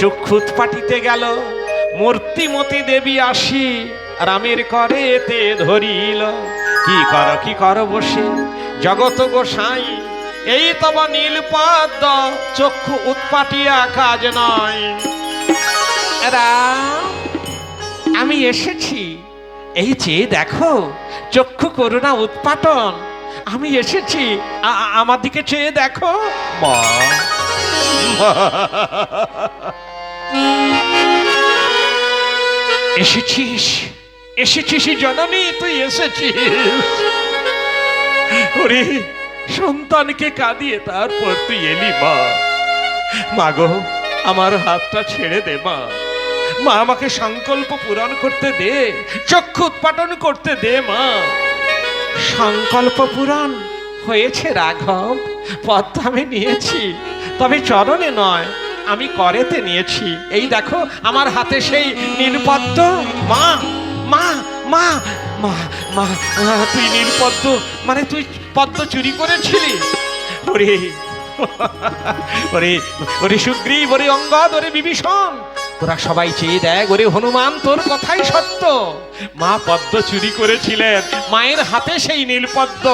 চক্ষুত পাঠিতে গেল। মূর্তিমতি দেবী আসি রামের করে এতে ধরিল। কি কর কি কর বসে? জগত গোসাই, এই তব নীলপদ্ম চক্ষু উৎপাটিয়া কাজ নয়। আমি এসেছি। এই চেয়ে দেখো, চক্ষু করুণা উৎপাটন। আমি এসেছি আমার দিকে চেয়ে দেখো। মা। এসেছিস? এসেছিস জননী? তুই এসেছিস। ওরে, সন্তানকে কাঁদিয়ে তারপর তুই এলি মা। মাগো আমার হাতটা ছেড়ে দে মা। মা আমাকে সংকল্প পূরণ করতে দে, চক্ষু উৎপাটন করতে দে মা। সংকল্প পূরণ হয়েছে, রাঘব। পথ আমি নিয়েছি, তবে চরণে নয়। আমি করেতে নিয়েছি। এই দেখো, আমার হাতে সেই নির্পদ্য মা মা মা মা মা, তুই নীলপদ্ম। মানে তুই পদ্ম চুরি করেছিলি? ওরে ওরে ওরে সুগ্রীব, ওরে অঙ্গদ, ওরে বিভীষণ। তোরা সবাই চেয়ে দেখ, ওরে হনুমান, তোর কথাই সত্য। মা পদ্ম চুরি করেছিলেন, মায়ের হাতে সেই নীলপদ্ম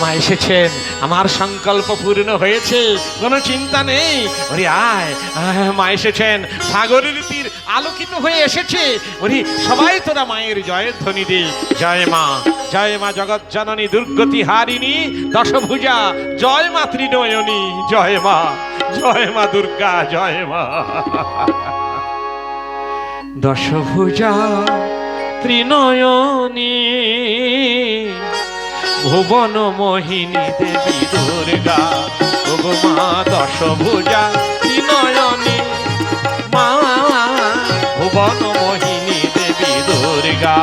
মা এসেছেন, আমার সংকল্প পূর্ণ হয়েছে, কোনো চিন্তা নেই। ওরে আয় মা এসেছেন, সাগরের তীর আলোকিত হয়ে এসেছে। ওরে, সবাই তোরা মায়ের জয়ের ধ্বনি দে। জয় মা জয় মা জগৎ জননী দুর্গতি হারিণী, দশভুজা, জয় মা ত্রিনয়নী, জয় মা জয় মা দুর্গা, জয় মা। দশভুজা ত্রিনয়নী। ভুবন মোহিনী দেবী দুর্গা মা দশভুজা ত্রিনয়নী। মা ভুবন মোহিনী দেবী দুর্গা।